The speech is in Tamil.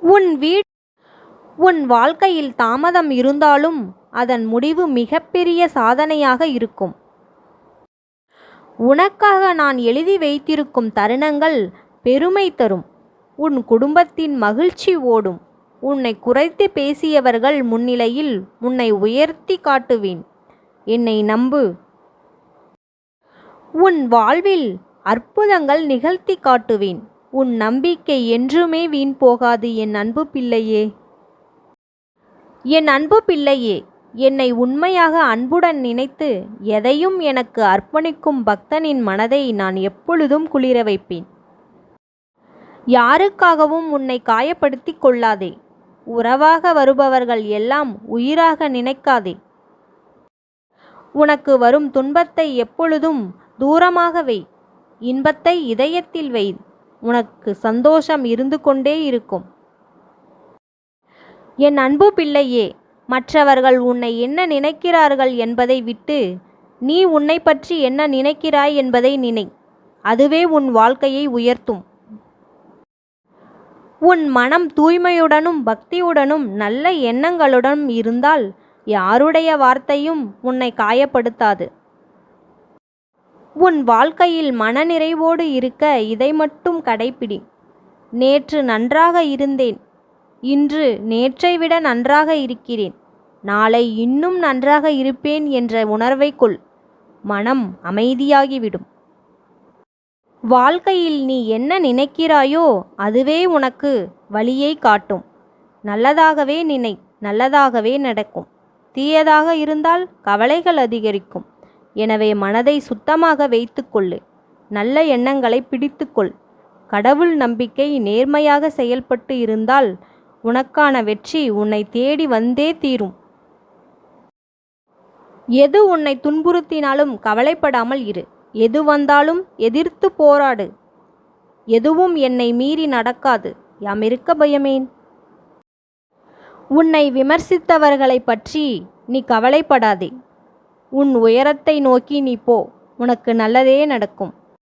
உன் வீட் உன் வாழ்க்கையில் தாமதம் இருந்தாலும் அதன் முடிவு மிகப்பெரிய சாதனையாக இருக்கும். உனக்காக நான் எழுதி வைத்திருக்கும் தருணங்கள் பெருமை தரும். உன் குடும்பத்தின் மகிழ்ச்சி ஓடும். உன்னை குறைத்து பேசியவர்கள் முன்னிலையில் உன்னை உயர்த்தி காட்டுவேன். என்னை நம்பு. உன் வாழ்வில் அற்புதங்கள் நிகழ்த்தி காட்டுவேன். உன் நம்பிக்கை என்றுமே வீண் போகாது என் அன்பு பிள்ளையே. என் அன்பு பிள்ளையே என்னை உண்மையாக அன்புடன் நினைத்து எதையும் எனக்கு அர்ப்பணிக்கும் பக்தனின் மனதை நான் எப்பொழுதும் குளிர வைப்பேன். யாருக்காகவும் உன்னை காயப்படுத்திக் கொள்ளாதே. உறவாக வருபவர்கள் எல்லாம் உயிராக நினைக்காதே. உனக்கு வரும் துன்பத்தை எப்பொழுதும் தூரமாக வை. இன்பத்தை இதயத்தில் வை. உனக்கு சந்தோஷம் இருந்து கொண்டே இருக்கும். என் அன்பு பிள்ளையே மற்றவர்கள் உன்னை என்ன நினைக்கிறார்கள் என்பதை விட்டு நீ உன்னை பற்றி என்ன நினைக்கிறாய் என்பதை நினை. அதுவே உன் வாழ்க்கையை உயர்த்தும். உன் மனம் தூய்மையுடனும் பக்தியுடனும் நல்ல எண்ணங்களுடனும் இருந்தால் யாருடைய வார்த்தையும் உன்னை காயப்படுத்தாது. உன் வாழ்க்கையில் மனநிறைவோடு இருக்க இதை மட்டும் கடைப்பிடி. நேற்று நன்றாக இருந்தேன். இன்று நேற்றை விட நன்றாக இருக்கிறேன். நாளை இன்னும் நன்றாக இருப்பேன் என்ற உணர்வை கொள். மனம் அமைதியாகிவிடும். வாழ்க்கையில் நீ என்ன நினைக்கிறாயோ அதுவே உனக்கு வழியை காட்டும். நல்லதாகவே நினை நல்லதாகவே நடக்கும். தீயதாக இருந்தால் கவலைகள் அதிகரிக்கும். எனவே மனதை சுத்தமாக வைத்துக்கொள்ளு. நல்ல எண்ணங்களை பிடித்துக்கொள். கடவுள் நம்பிக்கை நேர்மையாக செயல்பட்டு இருந்தால் உனக்கான வெற்றி உன்னை தேடி வந்தே தீரும். எது உன்னை துன்புறுத்தினாலும் கவலைப்படாமல் இரு. எது வந்தாலும் எதிர்த்து போராடு. எதுவும் என்னை மீறி நடக்காது. யாம் இருக்க பயமேன்? உன்னை விமர்சித்தவர்களைப் பற்றி நீ கவலைப்படாதே. உன் உயரத்தை நோக்கி நீ போ. உனக்கு நல்லதே நடக்கும்.